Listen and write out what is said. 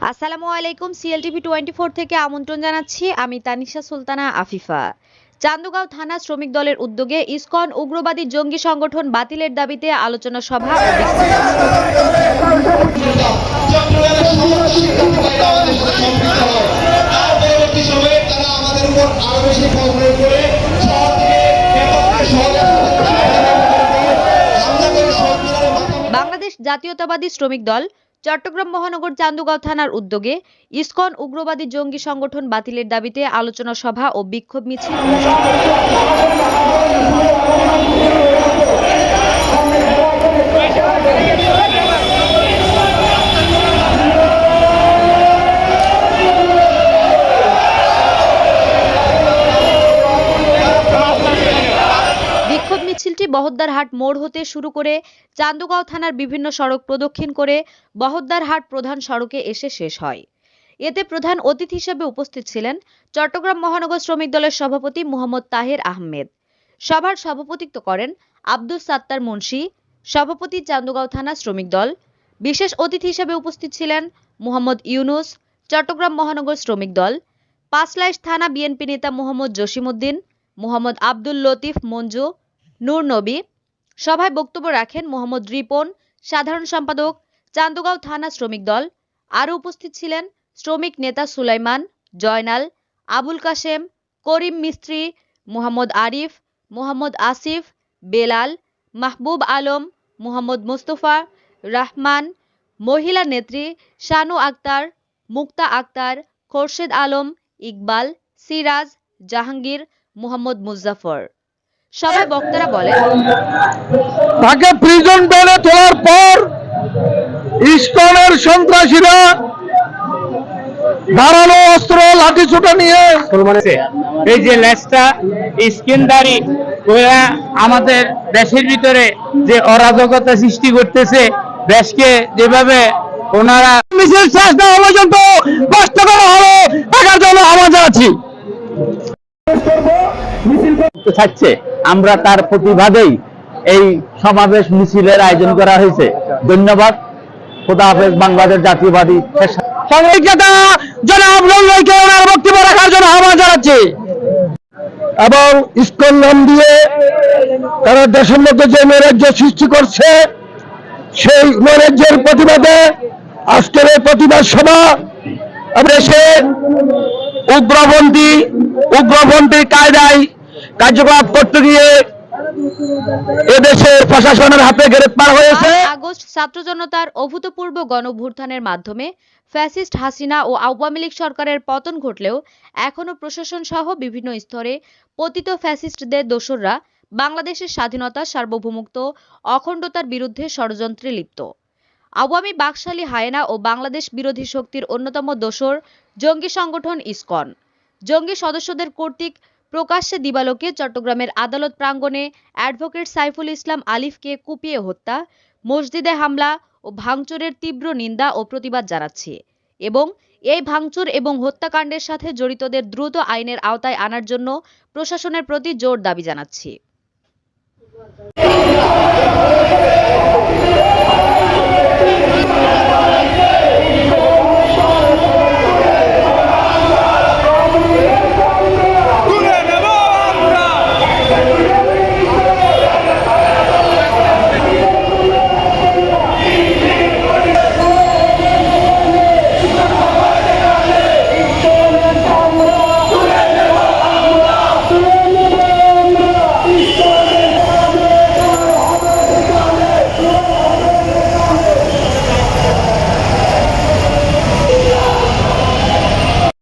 আসসালামু আলাইকুম CLTV twenty four থেকে আমন্ত্রণ জানাচ্ছি। আমি তানিশা সুলতানা, আফিফা। চান্দগাঁও থানা শ্রমিক দলের উদ্যোগে ইসকন উগ্রবাদী জঙ্গি সংগঠন বাতিলের দাবিতে আলোচনা সভা বাংলাদেশ জাতীয়তাবাদী শ্রমিক দল চট্টগ্রাম মহানগর চান্দুগাঁও থানার উদ্যোগে ইসকন উগ্রবাদী জঙ্গি সংগঠন বাতিলের দাবিতে আলোচনা সভা ও বিক্ষোভ মিছিল। বহদ্দারহাট মোড় হতে শুরু করে চান্দগাঁও থানার বিভিন্ন সড়ক প্রদক্ষিণ করে বহদ্দারহাট প্রধান সড়কে এসে শেষ হয়। এতে প্রধান অতিথি হিসেবে উপস্থিত ছিলেন চট্টগ্রাম মহানগর শ্রমিক দলের সভাপতি মোহাম্মদ তাহের আহমেদ। সভার সভাপতিত্ব করেন আব্দুস সাত্তার মুন্সি, সভাপতি চান্দগাঁও থানা শ্রমিক দল। বিশেষ অতিথি হিসেবে উপস্থিত ছিলেন মোহাম্মদ ইউনুস, চট্টগ্রাম মহানগর শ্রমিক দল। পাঁচলাইশ থানা বিএনপি নেতা মোহাম্মদ জসিমউদ্দিন, মোহাম্মদ আব্দুল লতিফ মঞ্জু নূর নবী। সভায় বক্তব্য রাখেন মোহাম্মদ রিপন, সাধারণ সম্পাদক, চান্দগাঁও থানা শ্রমিক দল। আরও উপস্থিত ছিলেন শ্রমিক নেতা সুলাইমান, জয়নাল, আবুল কাশেম, করিম মিস্ত্রি মোহাম্মদ আরিফ, মোহাম্মদ আসিফ, বেলাল, মাহবুব আলম, মোহাম্মদ মোস্তফা, রহমান, মহিলা নেত্রী শানু আক্তার, মুক্তা আক্তার, খোরশেদ আলম, ইকবাল, সিরাজ, জাহাঙ্গীর, মোহাম্মদ মুজাফর সভায় বক্তারা বলেন তাকে প্রিজন ভ্যানে তোলার পর ইস্কনের সন্ত্রাসীরা ধারালো অস্ত্র লাঠি লাঠিছুটা নিয়ে এই যে লেজটা স্কিনদারি ওরা আমাদের দেশের ভিতরে যে অরাজকতা সৃষ্টি করতেছে দেশকে যেভাবে ওনারা মিছিল শেষ না পর্যন্ত কষ্ট করা হলো টাকার জন্য আওয়াজ আছি করতে চাচ্ছে আমরা তার প্রতিবাদেই এই সমাবেশ মিছিলের আয়োজন করা হয়েছে। ধন্যবাদ। খোদা হাফেজ বাংলাদেশ জাতীয়বাদী জনাব ওনার বক্তব্য রাখার জন্য আহ্বান জানাচ্ছি। এবং ইস্কন নাম দিয়ে তারা দেশের মধ্যে যে নৈরাজ্য সৃষ্টি করছে সেই নৈরাজ্যের প্রতিবাদে আজকের এই প্রতিবাদ সভা উগ্রপন্থী উগ্রপন্থী কায়দায় কার্যকলাপ করতে গিয়ে প্রশাসনের হাতে হয়েছে। আগস্ট ছাত্র জনতার অভূতপূর্ব মাধ্যমে ফ্যাসিস্ট হাসিনা ও আওয়ামী লীগ সরকারের পতন ঘটলেও প্রশাসন সহ বিভিন্ন স্তরে পতিত ফ্যাসিস্টদের দোসররা বাংলাদেশের স্বাধীনতা সার্বভৌমত্ব, অখণ্ডতার বিরুদ্ধে ষড়যন্ত্রে লিপ্ত। আওয়ামী বাকশালী হায়না ও বাংলাদেশ বিরোধী শক্তির অন্যতম দোসর জঙ্গি সংগঠন ইসকন। জঙ্গি সদস্যদের কর্তৃক প্রকাশ্যে দিবালোকে চট্টগ্রামের আদালত প্রাঙ্গণে অ্যাডভোকেট সাইফুল ইসলাম আলিফকে কুপিয়ে হত্যা, মসজিদে হামলা ও ভাঙচুরের তীব্র নিন্দা ও প্রতিবাদ জানাচ্ছে এবং এই ভাঙচুর এবং হত্যাকাণ্ডের সাথে জড়িতদের দ্রুত আইনের আওতায় আনার জন্য প্রশাসনের প্রতি জোর দাবি জানাচ্ছি।